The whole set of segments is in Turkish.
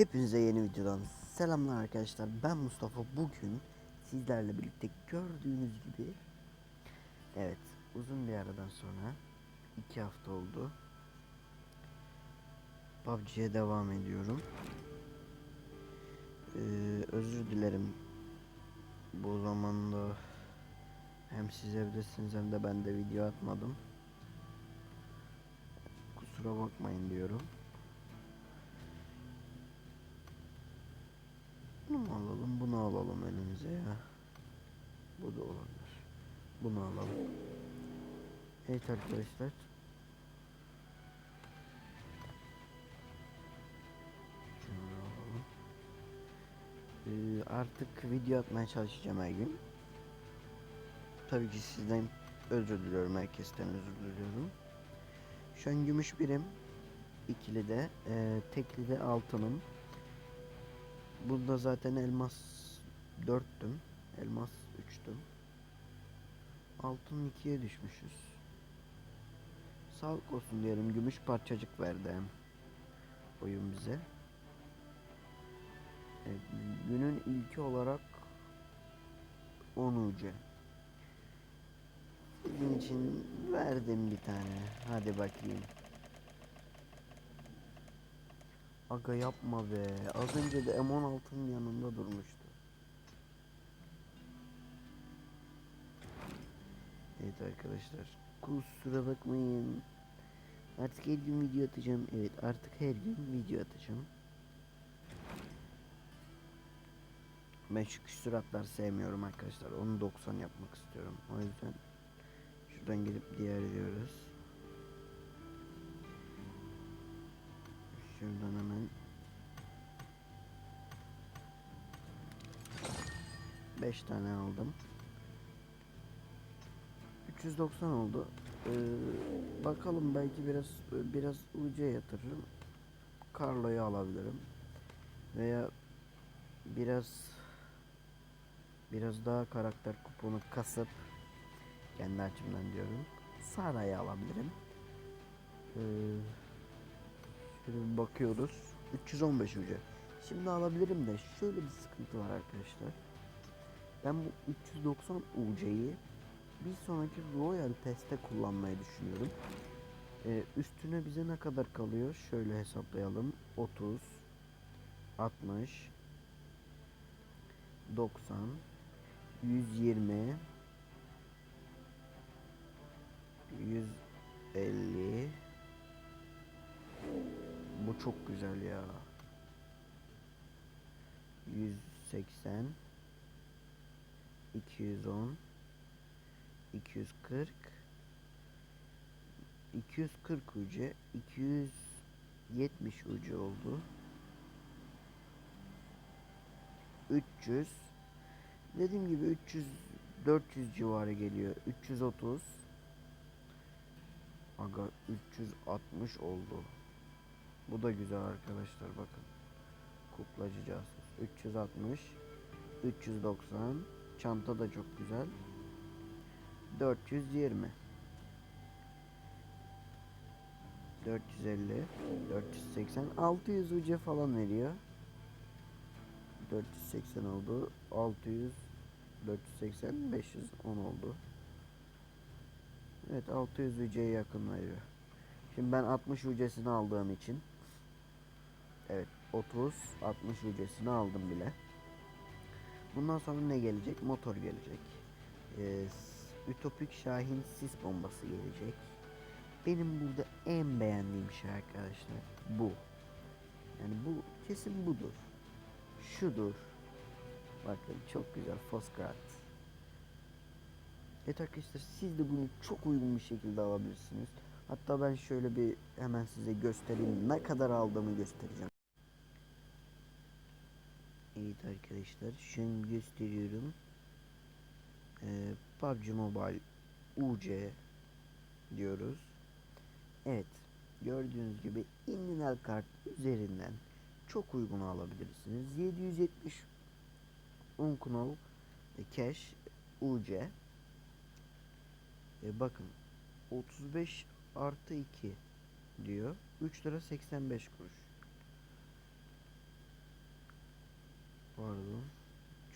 Hepinize yeni videodan selamlar arkadaşlar. Ben Mustafa. Bugün sizlerle birlikte gördüğünüz gibi evet uzun bir aradan sonra iki hafta oldu. PUBG'ye devam ediyorum. Ee, özür dilerim. Bu zamanda hem siz evdesiniz hem de ben de video atmadım. Kusura bakmayın diyorum. Bunu mu alalım, önümüze ya. Bu da olabilir. Bunu alalım. Evet arkadaşlar. Ee, artık video atmaya çalışacağım her gün. Tabii ki sizden özür diliyorum, herkesten özür diliyorum. Şu an gümüş birim. ikili de, e, tekli de altınım. Bunda zaten elmas 4'tüm. Elmas 3'tüm. Altın 2'ye düşmüşüz. Sağlık olsun diyelim. Gümüş parçacık verdi hem. Oyun bize. Evet, günün ilki olarak 10 ucu. Sizin için verdim bir tane. Hadi bakayım. Aga yapma be. Az önce de M16'nın yanında durmuştu. Evet arkadaşlar. Kusura bakmayın. Artık her gün video atacağım. Evet artık her gün video atacağım. Ben şu küsuratlar sevmiyorum arkadaşlar. Onu 90 yapmak istiyorum. O yüzden şuradan gelip diğer diyoruz. Şuradan hemen 5 tane aldım. 390 oldu. Ee, bakalım belki biraz biraz uca yatırırım. Carlo'yu alabilirim. Veya biraz biraz daha karakter kuponu kasıp kendi açımdan diyorum. Sara'yı alabilirim. Ee, Şöyle bakıyoruz. 315 ucu. Şimdi alabilirim de şöyle bir sıkıntı var arkadaşlar. Ben bu 390 UC'yi bir sonraki Royal Pass'te kullanmayı düşünüyorum. Ee, üstüne bize ne kadar kalıyor? Şöyle hesaplayalım. 30 60 90 120 150 bu çok güzel ya. 180 210 240 240 ucu 270 ucu oldu. 300 Dediğim gibi 300 400 civarı geliyor. 330 Aga 360 oldu. Bu da güzel arkadaşlar bakın. Kuklacı casus. 360 390 Çanta da çok güzel. 420 450 480 600 UC falan veriyor. 480 oldu. 600 480 510 oldu. Evet 600 UC'ye yakın veriyor. Şimdi ben 60 UC'sini aldığım için Evet 30 60 UC'sini aldım bile. Bundan sonra ne gelecek? Motor gelecek. Ee, Ütopik Şahin sis bombası gelecek. Benim burada en beğendiğim şey arkadaşlar bu. Yani bu kesin budur. Şudur. Bakın çok güzel Fosgard. Evet arkadaşlar siz de bunu çok uygun bir şekilde alabilirsiniz. Hatta ben şöyle bir hemen size göstereyim. Ne kadar aldığımı göstereceğim. Evet arkadaşlar an gösteriyorum. Ee, PUBG Mobile UC diyoruz. Evet gördüğünüz gibi Inlinal kart üzerinden çok uygun alabilirsiniz. 770 Unknov e, Cash UC e, bakın 35 artı 2 diyor 3 lira 85 kuruş Pardon.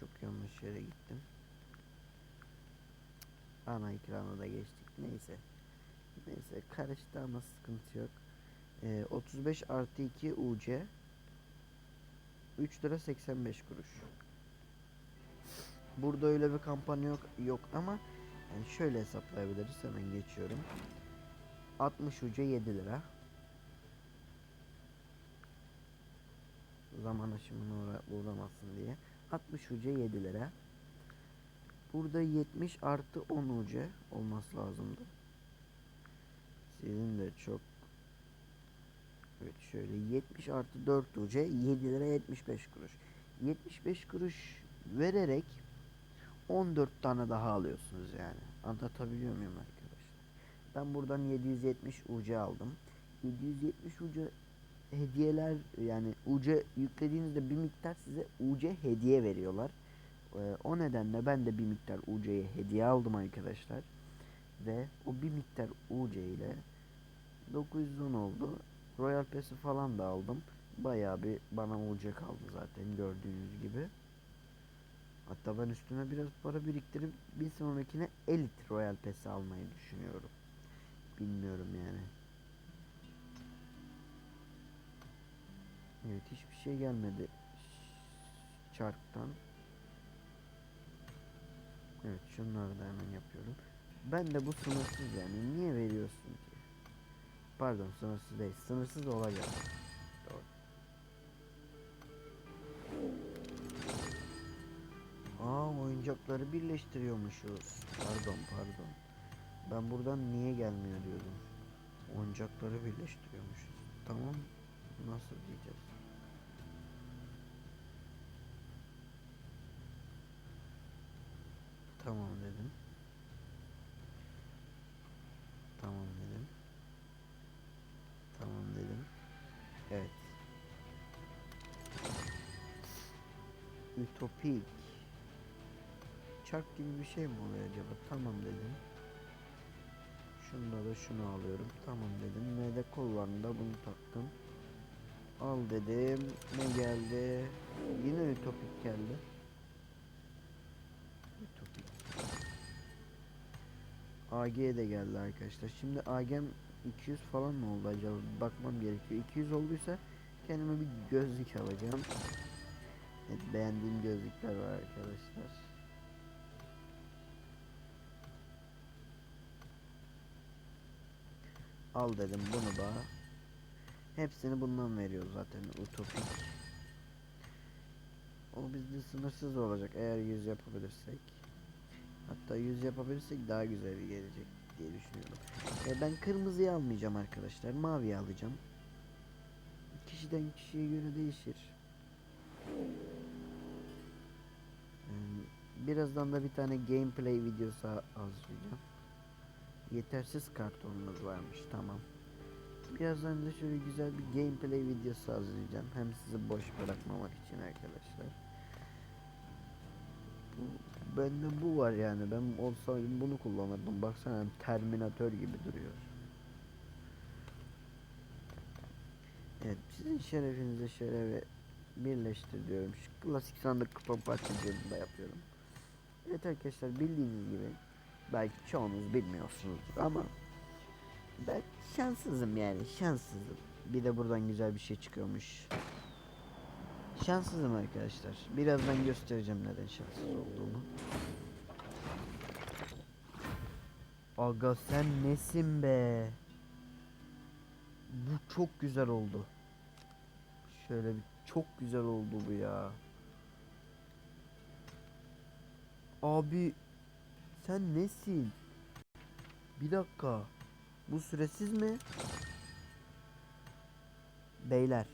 Çok yanlış yere gittim. Ana ekranı da geçtik. Neyse. Neyse karıştı ama sıkıntı yok. Ee, 35 artı 2 UC 3 lira 85 kuruş. Burada öyle bir kampanya yok yok ama yani şöyle hesaplayabiliriz. Hemen geçiyorum. 60 UC 7 lira. Zaman aşımına uğra uğramasın diye. 60 UC 7 lira. Burada 70 artı 10 UC olması lazımdı. Sizin de çok Evet şöyle 70 artı 4 UC 7 lira 75 kuruş. 75 kuruş vererek 14 tane daha alıyorsunuz yani. Anlatabiliyor muyum arkadaşlar? Ben buradan 770 UC aldım. 770 UC hediyeler yani UC yüklediğinizde bir miktar size UC hediye veriyorlar. Ee, o nedenle ben de bir miktar UC'ye hediye aldım arkadaşlar. Ve o bir miktar UC ile 910 oldu. Royal Pass'i falan da aldım. Bayağı bir bana UC kaldı zaten gördüğünüz gibi. Hatta ben üstüne biraz para biriktirip bir sonrakine Elite Royal Pass'i almayı düşünüyorum. Bilmiyorum yani. Evet hiçbir şey gelmedi. Çarktan. Evet şunları da hemen yapıyorum. Ben de bu sınırsız yani niye veriyorsun ki? Pardon sınırsız değil. Sınırsız olacak. Doğru. Aa oyuncakları birleştiriyormuşuz. Pardon pardon. Ben buradan niye gelmiyor diyordum. Oyuncakları birleştiriyormuşuz. Tamam. Nasıl diyeceğiz? Tamam dedim. Tamam dedim. Tamam dedim. Evet. Ütopik. Çark gibi bir şey mi oluyor acaba? Tamam dedim. Şunda da şunu alıyorum. Tamam dedim. Ve kollarında bunu taktım. Al dedim. Ne geldi? Yine ütopik geldi. Ütopik. AG de geldi arkadaşlar. Şimdi AG'm 200 falan mı oldu acaba? Bakmam gerekiyor. 200 olduysa kendime bir gözlük alacağım. Evet, beğendiğim gözlükler var arkadaşlar. Al dedim bunu da. Hepsini bundan veriyor zaten utopik. O bizde sınırsız olacak eğer 100 yapabilirsek. Hatta 100 yapabilirsek daha güzel gelecek diye düşünüyorum. E, ben kırmızıyı almayacağım arkadaşlar. Maviyi alacağım. Kişiden kişiye göre değişir. Yani birazdan da bir tane gameplay videosu hazırlayacağım. Yetersiz kartonumuz varmış tamam. Birazdan da şöyle güzel bir gameplay videosu hazırlayacağım. Hem sizi boş bırakmamak için arkadaşlar. Bu, bende bu var yani. Ben olsaydım bunu kullanırdım. Baksana Terminator gibi duruyor. Evet sizin şerefinize şerefe birleştir diyorum. Şu klasik sandık kupa parçacığını da yapıyorum. Evet arkadaşlar bildiğiniz gibi belki çoğunuz bilmiyorsunuzdur ama ben şanssızım yani şanssızım. Bir de buradan güzel bir şey çıkıyormuş. Şanssızım arkadaşlar. Birazdan göstereceğim neden şanssız olduğumu. Aga sen nesin be? Bu çok güzel oldu. Şöyle bir çok güzel oldu bu ya. Abi sen nesin? Bir dakika. Bu süresiz mi? Beyler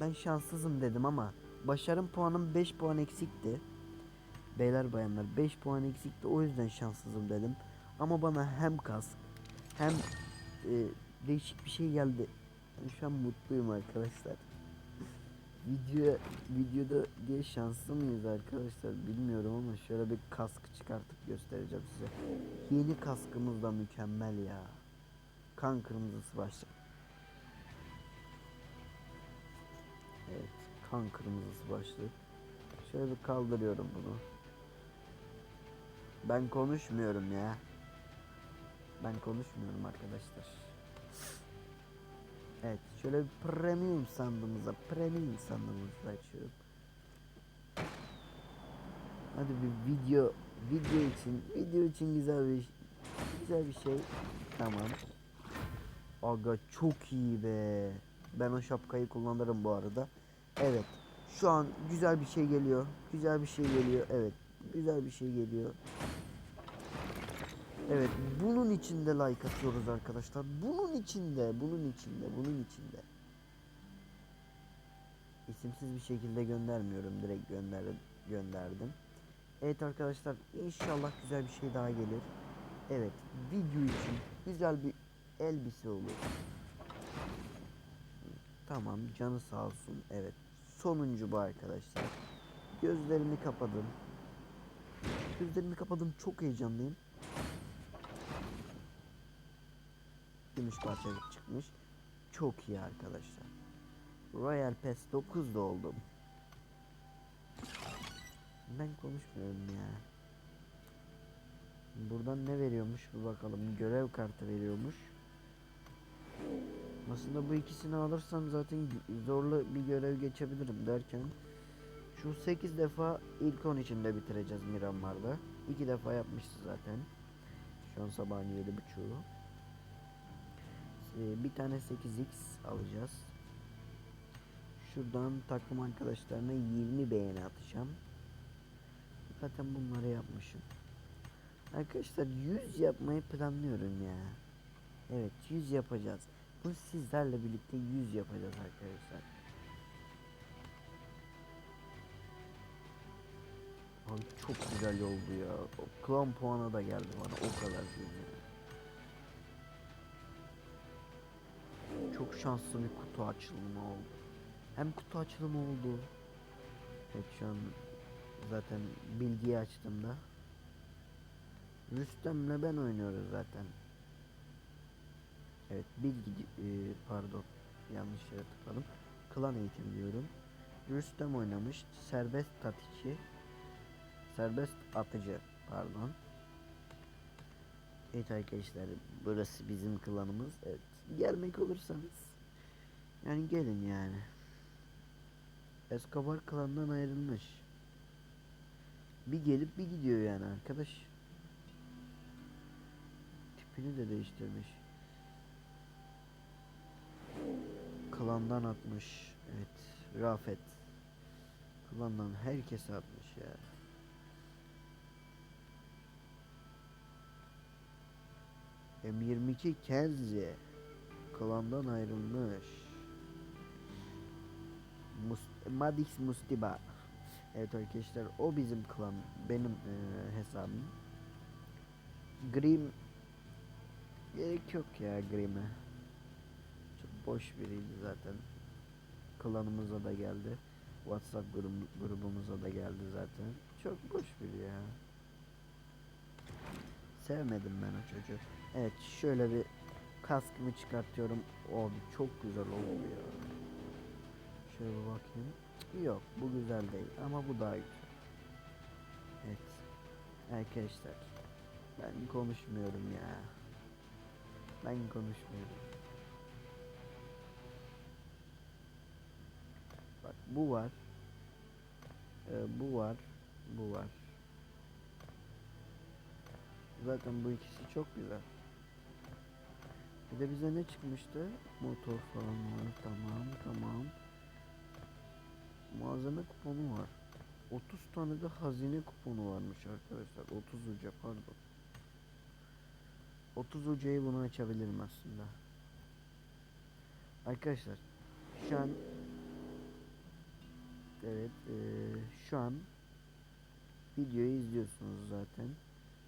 ben şanssızım dedim ama başarım puanım 5 puan eksikti. Beyler bayanlar 5 puan eksikti o yüzden şanssızım dedim. Ama bana hem kask hem e, değişik bir şey geldi. Şu an mutluyum arkadaşlar. Video videoda diye şanslı mıyız arkadaşlar bilmiyorum ama şöyle bir kask çıkartıp göstereceğim size. Yeni kaskımız da mükemmel ya. Kan kırmızısı başlık. Evet, kan kırmızısı başlık. Şöyle bir kaldırıyorum bunu. Ben konuşmuyorum ya. Ben konuşmuyorum arkadaşlar. Evet, şöyle bir premium sandığımıza, premium sandığımızı açıyorum. Hadi bir video, video için, video için güzel bir, güzel bir şey. Tamam. Aga çok iyi be. Ben o şapkayı kullanırım bu arada. Evet. Şu an güzel bir şey geliyor. Güzel bir şey geliyor. Evet. Güzel bir şey geliyor. Evet. Bunun içinde like atıyoruz arkadaşlar. Bunun içinde, bunun içinde, bunun içinde. İsimsiz bir şekilde göndermiyorum. Direkt gönder gönderdim. Evet arkadaşlar inşallah güzel bir şey daha gelir. Evet video için güzel bir elbise olur. Tamam canı sağ olsun. Evet sonuncu bu arkadaşlar. Gözlerimi kapadım. Gözlerimi kapadım çok heyecanlıyım. Gümüş parçacık çıkmış. Çok iyi arkadaşlar. Royal Pass 9'da oldum. Ben konuşmuyorum ya. Buradan ne veriyormuş bir bakalım. Görev kartı veriyormuş. Aslında bu ikisini alırsam zaten zorlu bir görev geçebilirim derken şu 8 defa ilk 10 içinde bitireceğiz Miramar'da. 2 defa yapmışız zaten. Şu an sabahın 7.30'u. Ee, Bir tane 8x alacağız. Şuradan takım arkadaşlarına 20 beğeni atacağım. Zaten bunları yapmışım. Arkadaşlar 100 yapmayı planlıyorum ya. Evet 100 yapacağız. Bu sizlerle birlikte 100 yapacağız arkadaşlar. Abi çok güzel oldu ya. O klan puanı da geldi bana o kadar ya. Çok şanslı bir kutu açılımı oldu. Hem kutu açılımı oldu. Evet şu an zaten bilgiyi açtığımda Rüstem'le ben oynuyoruz zaten. Evet bilgi e, pardon yanlış yere tıkladım. Klan eğitim diyorum. Rüstem oynamış. Serbest atıcı. Serbest atıcı pardon. Evet arkadaşlar burası bizim klanımız. Evet gelmek olursanız yani gelin yani. Escobar klandan ayrılmış. Bir gelip bir gidiyor yani arkadaş. Tipini de değiştirmiş. Klandan atmış. Evet. Rafet. Klandan herkese atmış ya. M22 Kenzi. Klandan ayrılmış. Mus Madix Mustiba. Evet arkadaşlar o bizim klan. Benim eee, hesabım. Grim gerek yok ya Grim'e. Boş biriydi zaten. Klanımıza da geldi. WhatsApp grubu, grubumuza da geldi zaten. Çok boş biri ya. Sevmedim ben o çocuğu. Evet şöyle bir kaskımı çıkartıyorum. Abi çok güzel oldu ya. Şöyle bir bakayım. Yok bu güzel değil ama bu daha güzel. Evet. Arkadaşlar ben konuşmuyorum ya. Ben konuşmuyorum. Bu var. Ee, bu var. Bu var. Zaten bu ikisi çok güzel. Bir de bize ne çıkmıştı? Motor falan var. Tamam tamam. Malzeme kuponu var. 30 tane de hazine kuponu varmış arkadaşlar. 30 uca pardon. 30 ucayı bunu açabilirim aslında. Arkadaşlar şu an Evet eee, şu an videoyu izliyorsunuz zaten.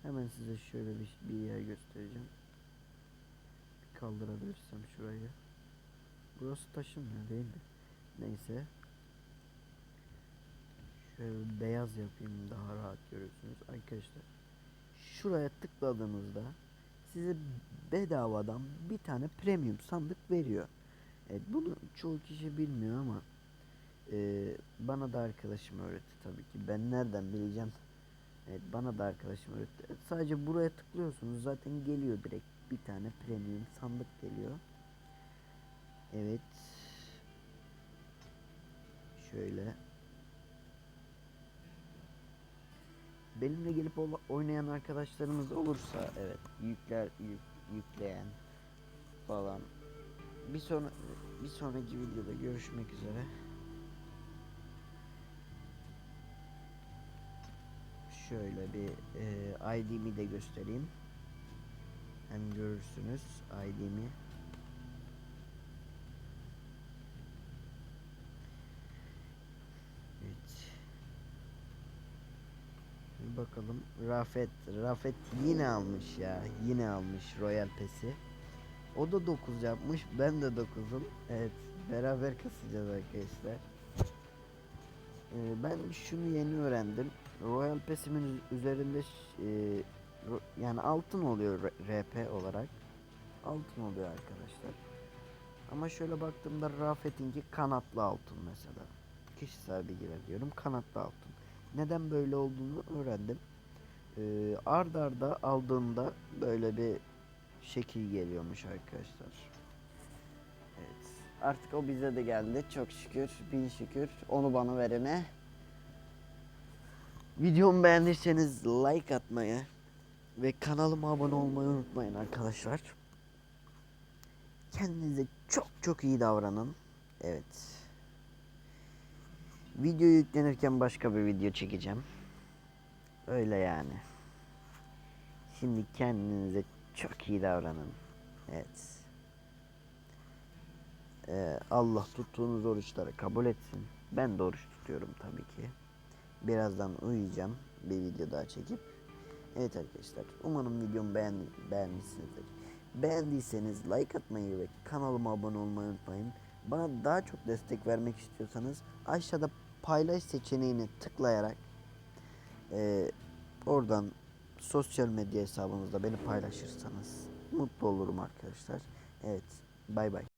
Hemen size şöyle bir, bir yer göstereceğim. Bir kaldırabilirsem şurayı. Burası taşınmıyor değil mi? Neyse. Şöyle beyaz yapayım daha rahat görürsünüz arkadaşlar. Şuraya tıkladığınızda size bedavadan bir tane premium sandık veriyor. Evet bunu çoğu kişi bilmiyor ama Ee, bana da arkadaşım öğretti tabii ki. Ben nereden bileceğim? Evet bana da arkadaşım öğretti. Sadece buraya tıklıyorsunuz zaten geliyor direkt. Bir tane premium sandık geliyor. Evet. Şöyle. Benimle gelip oynayan arkadaşlarımız olursa evet yükler yük, yükleyen falan. Bir sonra bir sonraki videoda görüşmek üzere. Şöyle bir e, ID'mi de göstereyim. Hem görürsünüz ID'mi. Evet. Bir bakalım. Rafet. Rafet yine almış ya. Yine almış Royal Pass'i. O da 9 yapmış. Ben de 9'um. Evet. Beraber kasacağız arkadaşlar. Ben şunu yeni öğrendim. Royal Pass'imin üz- üzerinde e, yani altın oluyor RP olarak. Altın oluyor arkadaşlar. Ama şöyle baktığımda Rafet'inki kanatlı altın mesela. Kişisel bilgiler diyorum. Kanatlı altın. Neden böyle olduğunu öğrendim. Ee, ard arda aldığımda böyle bir şekil geliyormuş arkadaşlar. Evet. Artık o bize de geldi. Çok şükür. Bin şükür. Onu bana verene. Videomu beğendiyseniz like atmayı ve kanalıma abone olmayı unutmayın arkadaşlar. Kendinize çok çok iyi davranın. Evet. Video yüklenirken başka bir video çekeceğim. Öyle yani. Şimdi kendinize çok iyi davranın. Evet. Ee, Allah tuttuğunuz oruçları kabul etsin. Ben de oruç tutuyorum tabii ki. Birazdan uyuyacağım. Bir video daha çekip. Evet arkadaşlar. Umarım videomu beğen beğenmişsinizdir. Beğendiyseniz like atmayı ve kanalıma abone olmayı unutmayın. Bana daha çok destek vermek istiyorsanız aşağıda paylaş seçeneğini tıklayarak eee, oradan sosyal medya hesabınızda beni paylaşırsanız mutlu olurum arkadaşlar. Evet. Bay bay.